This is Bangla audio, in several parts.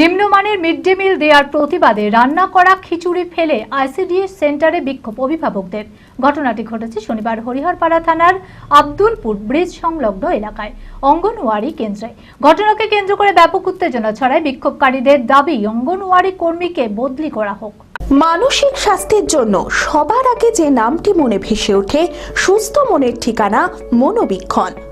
নিম্নমানের মিড ডে মিল দেওয়ার প্রতিবাদে রান্না করা খিচুড়ি ফেলে আইসিডিএস সেন্টারে বিক্ষোভ অভিভাবকদের। ঘটনাটি ঘটেছে শনিবার হরিহরপাড়া থানার আব্দুলপুর ব্রিজ সংলগ্ন এলাকায়, অঙ্গনওয়াড়ি কেন্দ্রে। ঘটনাকে কেন্দ্র করে ব্যাপক উত্তেজনা ছড়ায় বিক্ষোভকারীদের দাবি, অঙ্গনওয়াড়ি কর্মীকে বদলি করা হোক। মানসিক স্বাস্থ্যের জন্য সবার আগে যে নামটি মনে ভেসে ওঠে, সুস্থ মনের ঠিকানা মনোবীক্ষণ।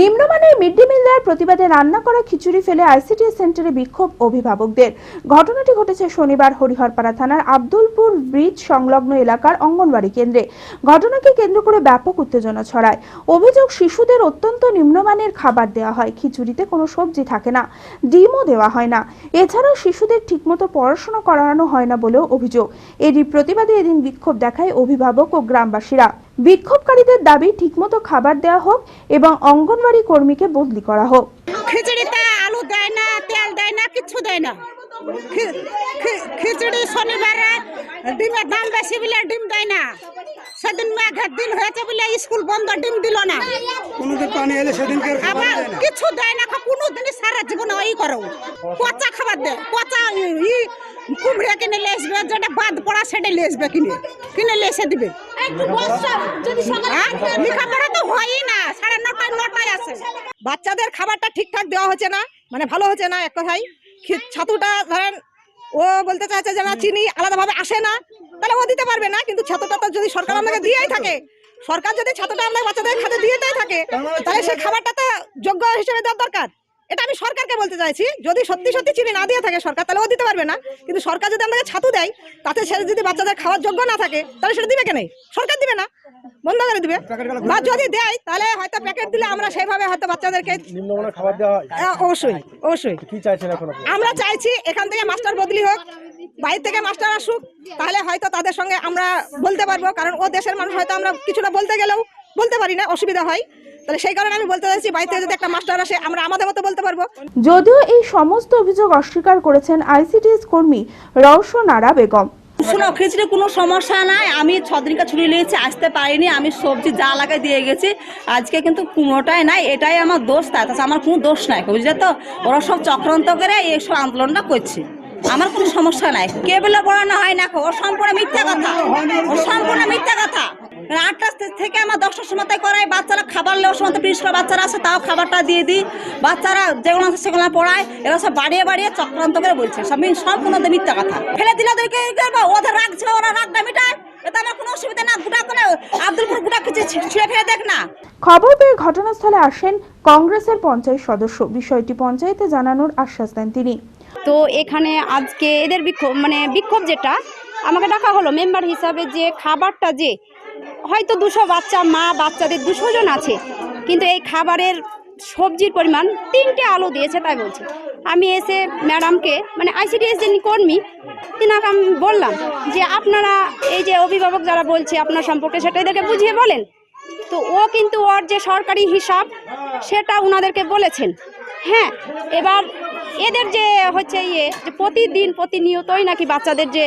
নিম্নমানের মিড ডে মিল দেওয়ার প্রতিবাদে রান্না করা খিচুড়ি ফেলে আইসিডিএস সেন্টারে বিক্ষোভ অভিভাবকদের। ঘটনাটি ঘটেছে শনিবার হরিহরপাড়া থানার আব্দুলপুর ব্রিজ সংলগ্ন এলাকার অঙ্গনবাড়ি কেন্দ্রে। ঘটনাকে কেন্দ্র করে ব্যাপক উত্তেজনা ছড়ায়। অভিযোগ, শিশুদের অত্যন্ত নিম্নমানের খাবার দেওয়া হয়, খিচুড়িতে কোনো সবজি থাকে না, ডিমও দেওয়া হয় না। এছাড়াও শিশুদের ঠিকমতো পড়াশোনা করানো হয় না বলেও অভিযোগ। এরই প্রতিবাদে এদিন বিক্ষোভ দেখায় অভিভাবক ও গ্রামবাসীরা। বিক্ষোভকারীদের দাবি ঠিকমতো খাবার দেওয়া হোক এবং অঙ্গনওয়াড়ি কর্মীকে বদলি করা হোক। খিচুড়িতে আলু দেয় না তেল দেয় না কিচ্ছু দেয় না। খিচুড়ি শনিবারে ডিমের দাম বেশি বলে ডিম দেয় না। সেদিন মেঘের দিন হয়েছে বলে স্কুল বন্ধ ডিম দিল না। কোনোদিন পানি এলে সেদিনকে আর খাবার আবার দেয় না। কিছু দেয় না কোনো দিনই সারা জীবনে ওই করো। পচা খাবার দেয় পচা ই কুমড়ে কিনে লেসবে যেটা বাদ পড়া সেটা লেসবে কিনে। কিনে লেসে দিবে? লেখাপড়া তো হয়ই না সাড়ে নটায় নটায় আসে বাচ্চাদের খাবারটা ঠিকঠাক দেওয়া হচ্ছে না মানে ভালো হচ্ছে না এক কথায়। ছাতুটা ধরেন ও বলতে চাইছে যে না চিনি আলাদাভাবে আসে না তাহলে ও দিতে পারবে না কিন্তু ছাতুটা তো যদি সরকার আমাকে দিয়েই থাকে সরকার যদি ছাতুটা আমাদের বাচ্চাদের খাতে দিয়েই থাকে তাহলে সেই খাবারটা তো যোগ্য হিসেবে দেওয়ার দরকার। এটা আমি সরকারকে বলতে চাইছি যদি সত্যি সত্যি চিনি না দিয়ে থাকে সরকার তাহলে ও দিতে পারবে না। কিন্তু সরকার যদি আমাদের ছাতু দেয় তাতে সে যদি বাচ্চাদের খাওয়ার যোগ্য না থাকে তাহলে সেটা দিবে কেন সরকার দিবে না। বন্ধ করে দিবে। বা যদি দেয় তাহলে হয়তো প্যাকেট দিলে আমরা সেইভাবে হয়তো বাচ্চাদেরকে অবশ্যই অবশ্যই। আমরা চাইছি এখান থেকে মাস্টার বদলি হোক বাইরে থেকে মাস্টার আসুক তাহলে হয়তো তাদের সঙ্গে আমরা বলতে পারব কারণ ও দেশের মানুষ হয়তো আমরা কিছুটা বলতে গেলেও বলতে পারি না অসুবিধা হয়। তাহলে সেই কারণে আমি বলতে চাইছি বাইরে থেকে যদি একটা মাস্টার আসে আমরা আমাদের মতো বলতে পারব। যদিও এই সমস্ত অভিযোগ অস্বীকার করেছেন আইসিডিএস কর্মী রওশন আরা বেগম। শোনো খিচড়ি কোনো সমস্যা নাই। আমি ছদিনকে ছুটি নিয়েছি আসতে পারিনি। আমি সবজি যা লাগে দিয়ে গেছি। আজকে কিন্তু কোনোটাই নাই এটাই আমার দোষ। তাই তাছাড়া আমার কোনো দোষ নাই বুঝলে তো? ওরা সব চক্রান্ত করে এই সব আন্দোলনটা করছে। আমার কোনো সমস্যা নাই। কেবলে পড়ানো হয় না ও সম্পূর্ণ মিথ্যা কথা। ও সম্পূর্ণ মিথ্যা কথা। আটটা থেকে আমার দশটার সময় তাই করাই। বাচ্চারা খাবার লেওয়ার সময় পরিষ্কার বাচ্চারা আছে তাও খাবারটা দিয়ে দিই। বাচ্চারা যেগুলো আছে সেগুলো পড়ায় এরা সব বাড়িয়ে বাড়িয়ে চক্রান্ত করে বলছে। সব সম্পূর্ণ মিথ্যা কথা। ফেলে দিলে ওদেরকে কি করব? ওদের রাখছে ওরা রাগটা মিটায়। এতে আমার কোনো অসুবিধা না গোটা করে আব্দুলপুর গোটা কিছু ছিঁড়ে ফেলে দেখ না। খবর পেয়ে ঘটনাস্থলে আসেন কংগ্রেসের পঞ্চায়েত সদস্য। বিষয়টি পঞ্চায়েতে জানানোর আশ্বাস দেন তিনি। তো এখানে আজকে এদের বিক্ষোভ মানে বিক্ষোভ যেটা আমাকে ডাকা হলো মেম্বার হিসাবে যে খাবারটা যে হয়তো দুশো বাচ্চা, মা, বাচ্চাদের দুশো জন আছে, কিন্তু এই খাবারের সবজির পরিমাণ তিনটে আলু দিয়েছে তাই বলছে। আমি এসে ম্যাডামকে মানে আইসিডিএস যিনি কর্মী, তিনাকে আমি বললাম যে আপনারা এই যে অভিভাবক যারা বলছে আপনার সম্পর্কে সেটা এদেরকে বুঝিয়ে বলেন। তো ও কিন্তু ওর যে সরকারি হিসাব, সেটা ওনাদেরকে বলেছেন। হ্যাঁ এবার এদের যে হচ্ছে ইয়ে যে প্রতিদিন, প্রতিনিয়তই নাকি বাচ্চাদের যে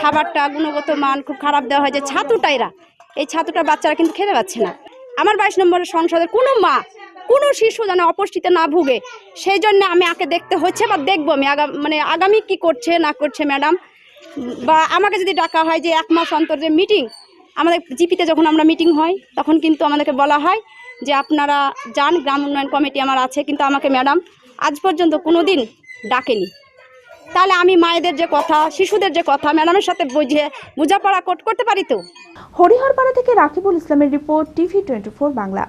খাবারটা, গুণগত মান খুব খারাপ দেওয়া হয়, যে ছাতুটাইরা এই ছাতুটা বাচ্চারা কিন্তু খেতে পাচ্ছে না। আমার বাইশ নম্বরের সংসদের কোনো মা, কোনো শিশু যেন অপুষ্টিতে না ভুগে সেই জন্য আমি আগে দেখতে হচ্ছে বা দেখব আমি আগা মানে আগামী কি করছে, না করছে ম্যাডাম। বা আমাকে যদি ডাকা হয় যে এক মাস অন্তর যে মিটিং, আমাদের জিপিতে যখন আমরা মিটিং হয়, তখন কিন্তু আমাদেরকে বলা হয় যে আপনারা যান, গ্রাম উন্নয়ন কমিটি আমার আছে, কিন্তু আমাকে ম্যাডাম আজ পর্যন্ত কোনো দিন ডাকেনি। তাহলে আমি মায়েদের যে কথা, শিশুদের যে কথা ম্যাডামের সাথে বুঝে বোঝাপড়া কর- করতে পারি তো? হরিহরপাড়া থেকে রাকিবুল ইসলামের report, TV twenty Bangla.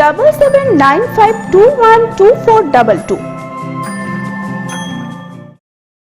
double seven nine five two one two four double two.